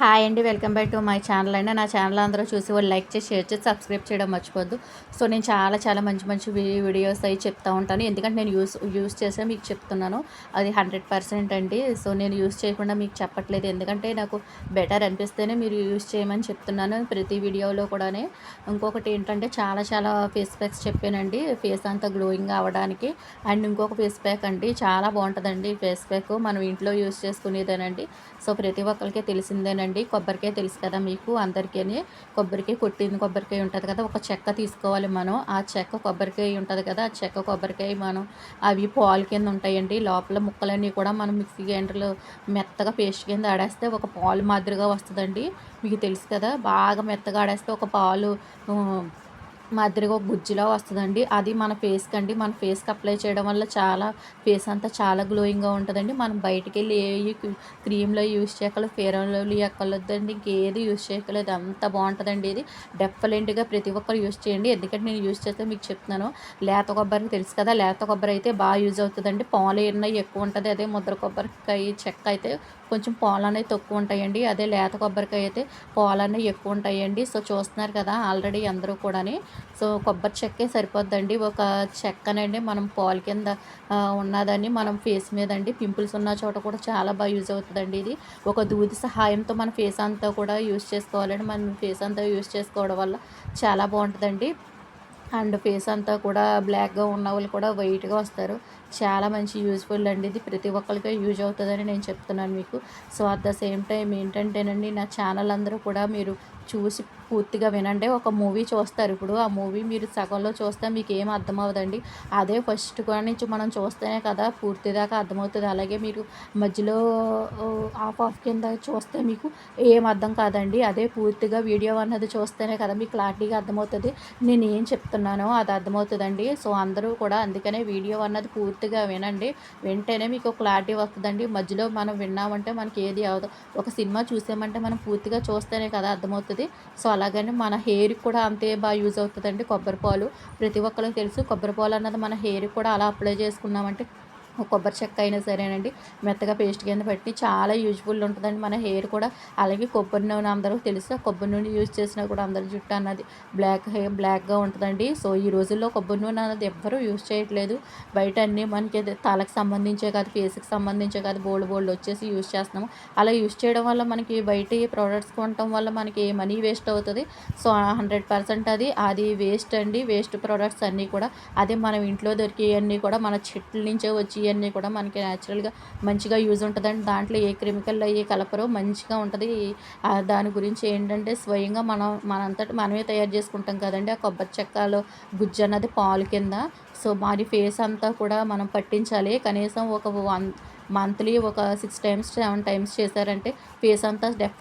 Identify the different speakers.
Speaker 1: Hi అండి welcome back to my channel అండి. నా ఛానల్ అందరూ చూసి వాళ్ళు లైక్ చేసి షేర్ చేసి సబ్స్క్రైబ్ చేయడం మర్చిపోద్దు. సో నేను చాలా చాలా మంచి మంచి వీడియోస్ అవి చెప్తూ ఉంటాను. ఎందుకంటే నేను యూస్ యూస్ చేసే మీకు చెప్తున్నాను. అది హండ్రెడ్ పర్సెంట్ అండి. సో నేను యూస్ చేయకుండా మీకు చెప్పట్లేదు. ఎందుకంటే నాకు బెటర్ అనిపిస్తేనే మీరు యూస్ చేయమని చెప్తున్నాను ప్రతి వీడియోలో కూడానే. ఇంకొకటి ఏంటంటే చాలా చాలా ఫేస్ ప్యాక్స్ చెప్పానండి. ఫేస్ అంతా గ్లోయింగ్ అవ్వడానికి. అండ్ ఇంకొక ఫేస్ ప్యాక్ అండి చాలా బాగుంటుందండి. ఫేస్ ప్యాక్ మనం ఇంట్లో యూస్ చేసుకునేదేనండి. సో ప్రతి ఒక్కరికి తెలిసిందేనండి. కొబ్బరికాయ తెలుసు కదా మీకు? అందరికీ కొబ్బరికాయ కొట్టింది కొబ్బరికాయ ఉంటుంది కదా ఒక చెక్క తీసుకోవాలి మనం. ఆ చెక్క కొబ్బరికాయ ఉంటుంది కదా ఆ చెక్క కొబ్బరికాయ మనం అవి పాలు కింద ఉంటాయండి. లోపల ముక్కలన్నీ కూడా మనం మిక్సీ గ్రైండర్లో మెత్తగా పేస్ట్ కింద ఆడేస్తే ఒక పాలు మాదిరిగా వస్తుందండి. మీకు తెలుసు కదా బాగా మెత్తగా ఆడేస్తే ఒక పాలు మాదిరిగా ఒక గుజ్జులా వస్తుందండి. అది మన ఫేస్కి అండి మన ఫేస్కి అప్లై చేయడం వల్ల చాలా ఫేస్ అంతా చాలా గ్లోయింగ్గా ఉంటుందండి. మనం బయటికి వెళ్ళి ఏ క్రీమ్లో యూస్ చేయగలదు ఫేరంలో అండ్ ఎక్కలేదండి ఇంకేది యూస్ చేయగలేదు అంత బాగుంటుందండి ఇది. డెఫినెట్గా ప్రతి ఒక్కరు యూస్ చేయండి. ఎందుకంటే నేను యూస్ చేస్తే మీకు చెప్తున్నాను. లేత కొబ్బరికి తెలుసు కదా లేత కొబ్బరి అయితే బాగా యూజ్ అవుతుందండి. పాలు ఎన్నో ఎక్కువ ఉంటుంది. అదే ముద్ర కొబ్బరికాయ చెక్క అయితే కొంచెం పాలు అనేవి తక్కువ ఉంటాయండి అదే లేత కొబ్బరికాయ అయితే పాలు అనేవి ఎక్కువ ఉంటాయండి సో చూస్తున్నారు కదా ఆల్రెడీ అందరూ కూడాని. సో కొబ్బరి చెక్కే సరిపోద్దండి. ఒక చెక్కనండి మనం పాలు కింద ఉన్నదని మనం ఫేస్ మీద అండి పింపుల్స్ ఉన్న చోట కూడా చాలా బాగా యూజ్ అవుతుందండి ఇది. ఒక దూది సహాయంతో మన ఫేస్ అంతా కూడా యూజ్ చేసుకోవాలండి. మనం ఫేస్ అంతా యూజ్ చేసుకోవడం వల్ల చాలా బాగుంటుందండి. అండ్ ఫేస్ అంతా కూడా బ్లాక్గా ఉన్న వాళ్ళు కూడా వైట్గా వస్తారు. చాలా మంచి యూజ్ఫుల్ అండి ఇది. ప్రతి ఒక్కరికి యూజ్ అవుతుందని నేను చెప్తున్నాను మీకు. So at the same time ఏంటంటేనండి నా ఛానల్ అందరూ కూడా మీరు చూసి పూర్తిగా వినండి. ఒక మూవీ చూస్తారు ఇప్పుడు. ఆ మూవీ మీరు సగంలో చూస్తే మీకు ఏం అర్థం అవ్వదండి అదే ఫస్ట్ నుంచి మనం చూస్తేనే కదా పూర్తి దాకా అర్థమవుతుంది. అలాగే మీరు మధ్యలో ఆఫ్ ఆఫ్ కింద చూస్తే మీకు ఏం అర్థం కాదండి. అదే పూర్తిగా వీడియో అన్నది చూస్తేనే కదా మీకు క్లారిటీగా అర్థమవుతుంది. నేను ఏం చెప్తున్నానో అది అర్థమవుతుందండి. సో అందరూ కూడా అందుకనే వీడియో అన్నది పూర్తిగా వినండి. వింటేనే మీకు క్లారిటీ వస్తుందండి. మధ్యలో మనం విన్నామంటే మనకి ఏది అవదు ఒక సినిమా చూసామంటే మనం పూర్తిగా చూస్తేనే కదా అర్థమవుతుంది. సో అలాగని మన హెయిర్కి కూడా అంతే బాగా యూజ్ అవుతుందండి కొబ్బరి పాలు ప్రతి ఒక్కరికి తెలుసు కొబ్బరి పాలు అన్నది మన హెయిర్కి కూడా అలా అప్లై చేసుకున్నామంటే కొబ్బరి చెక్క అయినా సరేనండి. మెత్తగా పేస్ట్ కింద పెట్టి చాలా యూజ్ఫుల్ ఉంటుందండి మన హెయిర్ కూడా. అలాగే కొబ్బరి నూనె అందరూ తెలుసు. కొబ్బరి నూనె యూజ్ చేసినా కూడా అందరి జుట్టు అన్నది బ్లాక్ హెయిర్ బ్లాక్గా ఉంటుందండి. సో ఈ రోజుల్లో కొబ్బరి నూనె అన్నది ఎవ్వరూ యూజ్ చేయట్లేదు. బయట అన్నీ మనకి అది తలకు సంబంధించే కాదు ఫేస్కి సంబంధించే కాదు బోల్డ్ బోల్డ్ వచ్చేసి యూజ్ చేస్తున్నాము. అలా యూజ్ చేయడం వల్ల మనకి బయట ప్రోడక్ట్స్ కొనటం వల్ల మనకి మనీ వేస్ట్ అవుతుంది. సో హండ్రెడ్ పర్సెంట్ అది అది వేస్ట్ అండి. వేస్ట్ ప్రోడక్ట్స్ అన్నీ కూడా అదే మనం ఇంట్లో దొరికేవన్నీ కూడా మన చెట్ల నుంచే వచ్చి ఇవన్నీ కూడా మనకి న్యాచురల్గా మంచిగా యూజ్ ఉంటుందండి దాంట్లో ఏ కెమికల్ అయ్యి కలపరో మంచిగా ఉంటుంది. దాని గురించి ఏంటంటే స్వయంగా మనం మనంతటి మనమే తయారు చేసుకుంటాం కదండి. ఆ కొబ్బరి చెక్కలో గుజ్జు అన్నది పాలు కింద. సో మరి ఫేస్ అంతా కూడా మనం పట్టించాలి. కనీసం ఒక వన్ మంత్లీ ఒక సిక్స్ టైమ్స్ సెవెన్ టైమ్స్ చేశారంటే ఫేస్ అంతా డెఫ్